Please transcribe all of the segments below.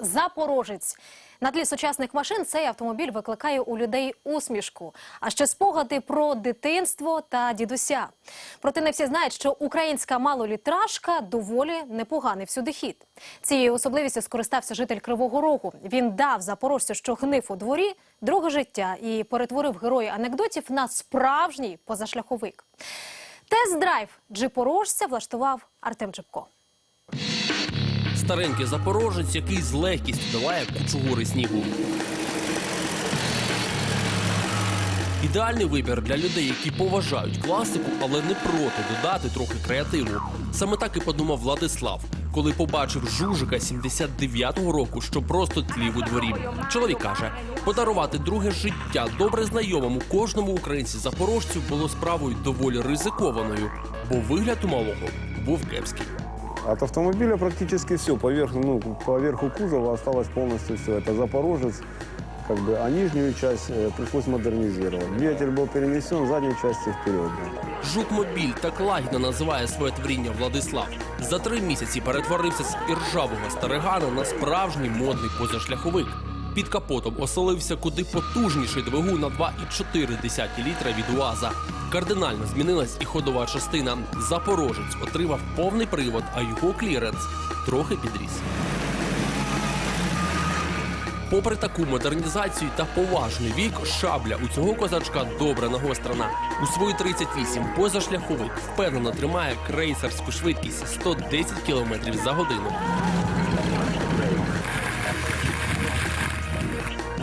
Запорожець. На тлі сучасних машин цей автомобіль викликає у людей усмішку, а ще спогади про дитинство та дідуся. Проте не всі знають, що українська малолітражка доволі непоганий всюдихід. Цією особливістю скористався житель Кривого Рогу. Він дав запорожцю, що гнив у дворі, друге життя і перетворив героя анекдотів на справжній позашляховик. Тест-драйв джипорожця влаштував Артем Чепко. Старенький запорожець, який з легкістю долає кучугури снігу. Ідеальний вибір для людей, які поважають класику, але не проти додати трохи креативу. Саме так і подумав Владислав, коли побачив жужика 79-го року, що просто тлів у дворі. Чоловік каже, подарувати друге життя добре знайомому кожному українці запорожцю було справою доволі ризикованою, бо вигляд у малого був кепський. От автомобиля практически все. Поверх, ну, по верху кузова осталось полностью все. Это Запорожец, как бы, а нижнюю часть э, пришлось модернизировать. Двигатель был перенесен, задней части вперед. да. Жукмобіль так лагідно називає своє творіння Владислав. За три місяці перетворився з іржавого старигана на справжній модний позашляховик. Під капотом оселився куди потужніший двигун на 2,4 літра від УАЗа. Кардинально змінилась і ходова частина. Запорожець отримав повний привод, а його кліренс трохи підріс. Попри таку модернізацію та поважний вік, шабля у цього козачка добре нагострена. У свої 38 позашляховик впевнено тримає крейсерську швидкість 110 км за годину.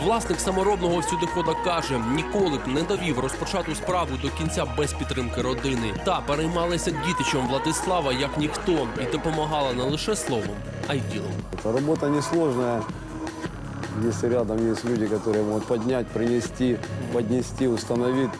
Власник саморобного всюдихода каже, ніколи б не довів розпочату справу до кінця без підтримки родини. Та переймалася дітичом Владислава як ніхто і допомагала не лише словом, а й ділом. Робота не складна, якщо рядом є люди, які можуть підняти, принести, піднести, установить.